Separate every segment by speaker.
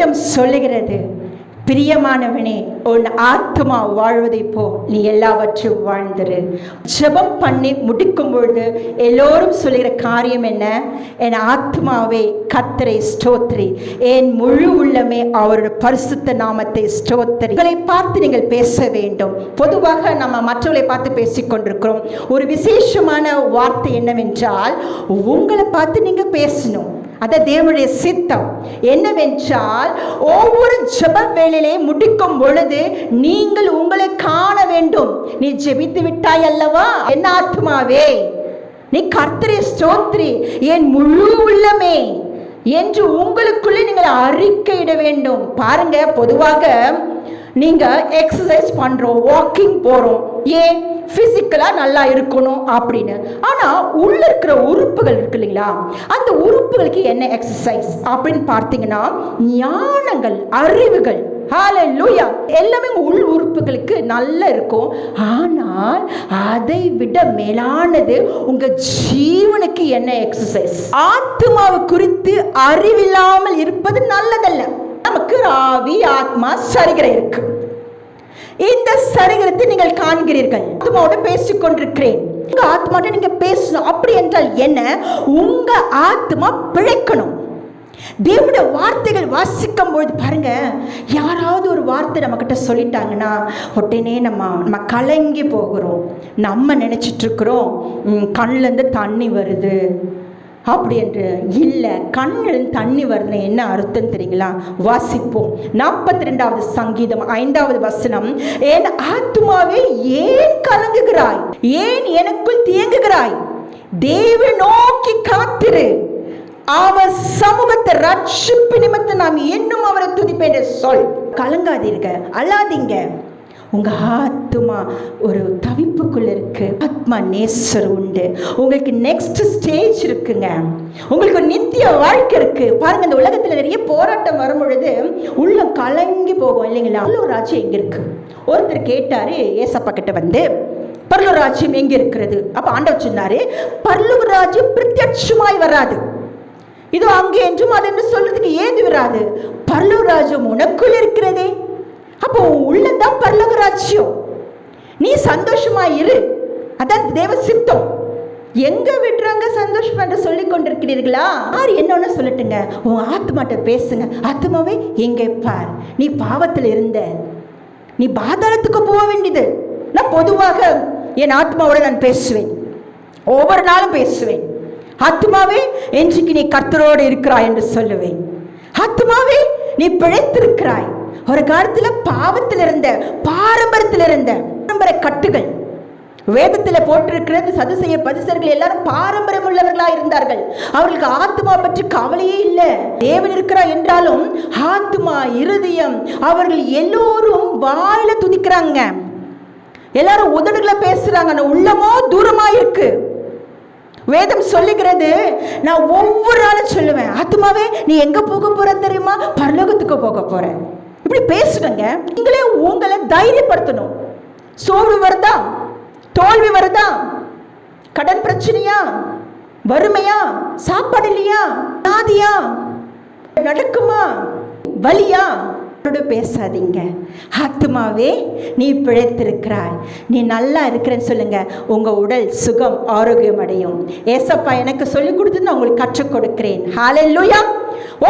Speaker 1: வேதம் சொல்லுகிறது பிரியமானவனே உன் ஆத்மா வாழ்வதை போ நீ எல்லாவற்றையும் வாழ்ந்துரு. ஜபம் பண்ணி முடிக்கும் பொழுது எல்லோரும் சொல்லுகிற காரியம் என்ன? என் ஆத்மாவே கத்தரை ஸ்தோத்ரி. என் முழு உள்ளமே அவரோட பரிசுத்த நாமத்தை ஸ்தோத்திரி உங்களை பார்த்து நீங்கள் பேச வேண்டும். பொதுவாக நம்ம மற்றவர்களை பார்த்து பேசிக்கொண்டிருக்கிறோம். ஒரு விசேஷமான வார்த்தை என்னவென்றால் உங்களை பார்த்து நீங்கள் பேசணும். அது தேவனுடைய சித்தம். என்னவென்றால் ஒவ்வொரு ஜப வேலையிலே முடிக்கும் பொழுது நீங்கள் உங்களை காண வேண்டும். நீ ஜெபித்து விட்டாய் அல்லவா? என்ன ஆத்மாவே நீ கர்த்தரை ஸ்தோத்ரி என் முழு உள்ளமே என்று உங்களுக்குள்ளே நீங்கள் அறிக்கையிட வேண்டும். பாருங்க பொதுவாக நீங்க எக்ஸசைஸ் பண்றோம் வாக்கிங் போறோம். ஏன்? ஃபிசிக்கலாக நல்லா இருக்கணும் அப்படின்னு. ஆனால் உள்ள இருக்கிற உறுப்புகள் இருக்கு இல்லைங்களா? அந்த உறுப்புகளுக்கு என்ன எக்ஸசைஸ் அப்படின்னு பார்த்தீங்கன்னா ஞானங்கள் அறிவுகள். ஹalleluya எல்லாமே உள் உறுப்புகளுக்கு நல்லா இருக்கும். ஆனால் அதை விட மேலானது உங்க ஜீவனுக்கு என்ன எக்ஸசைஸ் ஆத்மாவை குறித்து அறிவில்லாமல் இருப்பது நல்லதல்ல. நமக்கு ஆவி ஆத்மா சரிகிற இருக்கு. இந்த சரீரத்தை நீங்கள் காண்கிறீர்கள். ஆத்மாவோட பேசிக் கொண்டிருக்கிறேன் உங்க ஆத்மாட்ட நீங்க பேசணும். அப்படி என்றால் என்ன? உங்க ஆத்மா பிழைக்கணும். தேவனுடைய வார்த்தைகள் வாசிக்கும் பொழுது பாருங்க யாராவது ஒரு வார்த்தை நம்ம கிட்ட சொல்லிட்டாங்கன்னா உடனே நம்ம நம்ம கலங்கி போகிறோம். நம்ம நினைச்சிட்டு இருக்கிறோம் கண்ணுல இருந்து தண்ணி வருது. அப்படி என்று இல்லை கண்ணில் தண்ணி வருதுன்னு என்ன அர்த்தம் தெரியுங்களா? வாசிப்போம். நாற்பத்தி ரெண்டாவது சங்கீதம் ஐந்தாவது வசனம். என் ஆத்மாவே ஏன் கலங்குகிறாய்? ஏன் எனக்குள் தேங்குகிறாய்? தேவ நோக்கி காத்திரு. அவர் சமூகத்தை ரட்சிப்பு நிமித்தம் நாம் இன்னும் அவரை துதிப்பேன் சொல். கலங்காதீர்கள் அல்லாதீங்க உங்கள் ஆத்மா ஒரு தவிப்புக்குள்ள இருக்கு. ஆத்மா நேசர் உண்டு. உங்களுக்கு நெக்ஸ்ட் ஸ்டேஜ் இருக்குங்க. உங்களுக்கு ஒரு நித்திய வாழ்க்கை இருக்கு. பாருங்க இந்த உலகத்தில் நிறைய போராட்டம் வரும் பொழுது உள்ளம் கலங்கி போகும் இல்லைங்களா? ஒரு ராஜ்யம் எங்க இருக்கு? ஒருத்தர் கேட்டாரு ஏசப்பா கிட்ட வந்து பரலூர் ராஜ்யம் எங்க இருக்கிறது? அப்ப ஆண்டவர் சொன்னார் பரலூர் ராஜ்யம் பிரத்யட்சமாய் வராது. இது அங்கே என்றும் அது என்று சொல்றதுக்கு ஏது வராது. பரலூர் ராஜ்யம் உனக்குள் இருக்கிறதே. அப்போ உன் உள்ளந்தான் பரலோக ராஜ்யம் நீ சந்தோஷமா இரு. அதான் தேவ சித்தம். எங்க விடுறாங்க சந்தோஷம் என்று சொல்லி கொண்டிருக்கிறீர்களா? யார் என்னன்னு சொல்லட்டுங்க. உன் ஆத்மாட்ட பேசுங்க. ஆத்மாவே எங்கே பார். நீ பாவத்தில் இருந்த. நீ பாதாளத்துக்கு போக வேண்டியது. நான் பொதுவாக என் ஆத்மாவோட நான் பேசுவேன். ஒவ்வொரு நாளும் பேசுவேன். ஆத்மாவே இன்றைக்கு நீ கர்த்தரோடு இருக்கிறாய் என்று சொல்லுவேன். ஆத்மாவே நீ பிழைத்திருக்கிறாய். ஒரு காலத்துல பாவத்தில் இருந்த பாரம்பரியத்தில் இருந்த பாரம்பரிய கட்டுகள். வேதத்தில் போட்டிருக்கிறது சதுசெய்ய பதிசர்கள் எல்லாரும் பாரம்பரியம் உள்ளவர்களா இருந்தார்கள். அவர்களுக்கு ஆத்மா பற்றி கவலையே இல்லை. தேவன் இருக்கிறார் என்றாலும் ஆத்மா இருதயம் அவர்கள் எல்லோரும் வாயில துதிக்கிறாங்க. எல்லாரும் உதடுகளை பேசுறாங்க. ஆனா உள்ளமோ தூரமா இருக்கு. வேதம் சொல்லுகிறது நான் ஒவ்வொரு நாளும் சொல்லுவேன் ஆத்மாவே நீ எங்க போக போற தெரியுமா? பரலோகத்துக்கு போக போறேன் இப்படி பேசுனங்க. நீங்களே உங்களை தைரியப்படுத்தணும். சோர்வு வருதா? தோல்வி வருதா? கடன் பிரச்சனையா? வறுமையா? சாப்பாடு இல்லையா? நாதியா நடக்குமா? வலியா? பேசாதீங்க. ஆத்மாவே நீ பிழைத்திருக்கிறாய். நீ நல்லா இருக்கிறேன்னு சொல்லுங்க. உங்க உடல் சுகம் ஆரோக்கியம் அடையும். ஏசப்பா எனக்கு சொல்லிக் கொடுத்து நான் உங்களுக்கு கற்றுக் கொடுக்கிறேன். ஹalleluya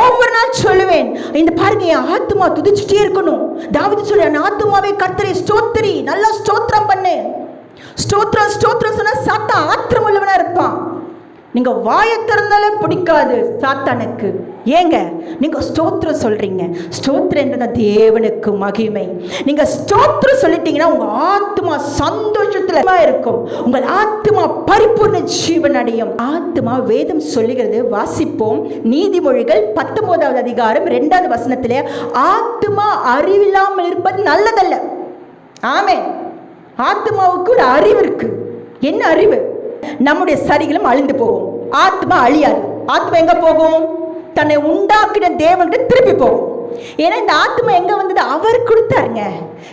Speaker 1: ஒவ்வொரு நாள் சொல்லுவேன் இந்த பாருங்க என் ஆத்மா துதிச்சுட்டே இருக்கணும். தாவிது சொல்லு என் ஆத்மாவே கர்த்தரை ஸ்தோத்திரி நல்லா ஸ்தோத்திரம் பண்ணு. ஸ்தோத்திரம் ஸ்தோத்திரம் சொன்னா சாத்தா ஆத்திரம் நீங்கள் வாயை திறந்தாலே பிடிக்காது சாத்தானுக்கு. ஏங்க நீங்கள் ஸ்தோத்திரம் சொல்கிறீங்க ஸ்தோத்திரம் என்றது தேவனுக்கு மகிமை. நீங்கள் ஸ்தோத்திரம் சொல்லிட்டீங்கன்னா உங்கள் ஆத்மா சந்தோஷத்தில் இருக்கும். உங்கள் ஆத்மா பரிபூர்ண ஜீவன் அடையும். ஆத்மா வேதம் சொல்லுகிறது வாசிப்போம். நீதிமொழிகள் பத்தொன்பதாவது அதிகாரம் ரெண்டாவது வசனத்திலே ஆத்மா அறிவில்லாமல் இருப்பது நல்லதல்ல. ஆமே ஆத்மாவுக்கு ஒரு அறிவு இருக்குது என்ன அறிவு? நம்முடைய சரீரம் அழிந்து போகும். ஆத்மா அழியாது. ஆத்மா எங்க போகும்? தன்னை உண்டாக்கின தேவன்கிட்ட திருப்பி போகும். ஏன்னா இந்த ஆத்மா எங்க வந்தது? அவர் கொடுத்தாருங்க.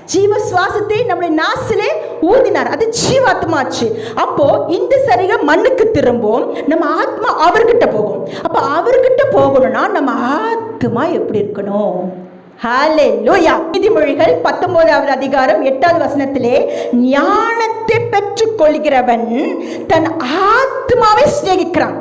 Speaker 1: ஜீவ சுவாசத்தை நம்முடைய நாசிலே ஊதினார். அது ஜீவாத்மாச்சு. அப்போ இந்த சரீரம் மண்ணுக்கு திரும்பும். நம்ம ஆத்மா அவர்கிட்ட போகும். அப்போ அவர்கிட்ட போகணும்னா நம்ம ஆத்மா எப்படி இருக்கணும்? நீதிமொழிகள் பத்தொன்பதாவது அதிகாரம் எட்டாவது வசனத்திலே ஞானத்தை பெற்றுக்கொள்கிறவன் தன் ஆத்மாவை சிநேகிக்கிறான்.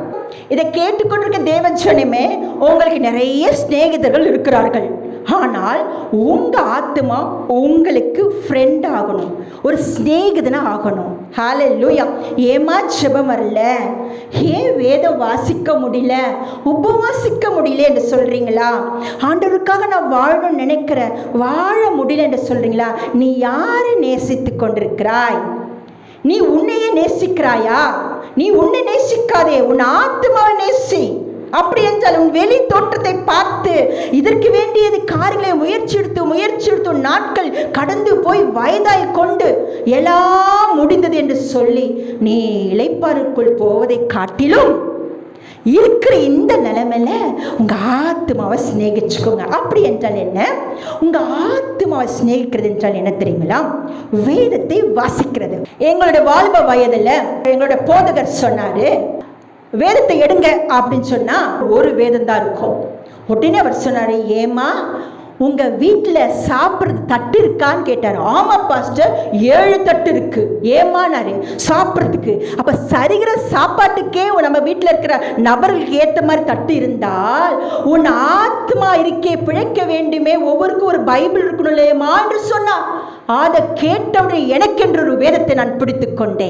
Speaker 1: இதை கேட்டுக்கொண்டிருக்க தேவஜனமே உங்களுக்கு நிறைய சிநேகிதர்கள் இருக்கிறார்கள். ஆனால் உங்கள் ஆத்மா உங்களுக்கு ஃப்ரெண்ட் ஆகணும். ஒரு சிநேகிதனா ஆகணும். ஹalleluya ஏமா ஜெபம் வரல. ஏன் வேதம் வாசிக்க முடியல? உபவாசிக்க முடியல என்று சொல்கிறீங்களா ஆண்டவருக்காக நான் வாழணும்னு நினைக்கிறேன். வாழ முடியல என்று சொல்கிறீங்களா நீ யாரை நேசித்து கொண்டிருக்கிறாய்? நீ உன்னையே நேசிக்கிறாயா? நீ உன்னை நேசிக்காதே. உன் ஆத்மாவை நேசி. அப்படி என்றால் உன் வெளி தோற்றத்தை பார்த்து இதற்கு வேண்டியது காரியங்களை முயற்சி எடுத்து முயற்சி எடுத்து நாட்கள் கடந்து போய் வயதாய் கொண்டு எல்லாம் முடிந்தது என்று சொல்லி நீ இழைப்பாருக்குள் போவதை காட்டிலும் இருக்கிற இந்த நிலைமையில உங்க ஆத்மாவை சிநேகிச்சுக்கோங்க. அப்படி என்றால் என்ன? உங்க ஆத்மாவை சிநேகிக்கிறது என்றால் என்ன தெரியுங்களா? வேதத்தை வாசிக்கிறது. எங்களோட வாலிப வயதுல எங்களோட போதகர் சொன்னாரு வேதத்தை எடுங்க அப்படின்னு சொன்னா ஒரு வேதம் தான் இருக்கும். உடனே அவர் சொன்னாரு ஏமா உங்க வீட்டில் சாப்பிட்றது தட்டு இருக்கான்னு கேட்டார். ஆமா பாஸ்டர் ஏழு தட்டு இருக்கு. ஏமானாரு சாப்பிட்றதுக்கு. அப்ப சரிகிற சாப்பாட்டுக்கே நம்ம வீட்டில் இருக்கிற நபர்களுக்கு ஏற்ற மாதிரி தட்டு இருந்தால் உன் ஆத்மா இருக்கே பிழைக்க வேண்டுமே. ஒவ்வொருக்கும் ஒரு பைபிள் இருக்கணும் இல்லையம்மா? என்று சொன்னா அதை கேட்டவுடனே எனக்கென்று ஒரு வேதத்தை நான் பிடித்து கொண்டேன்.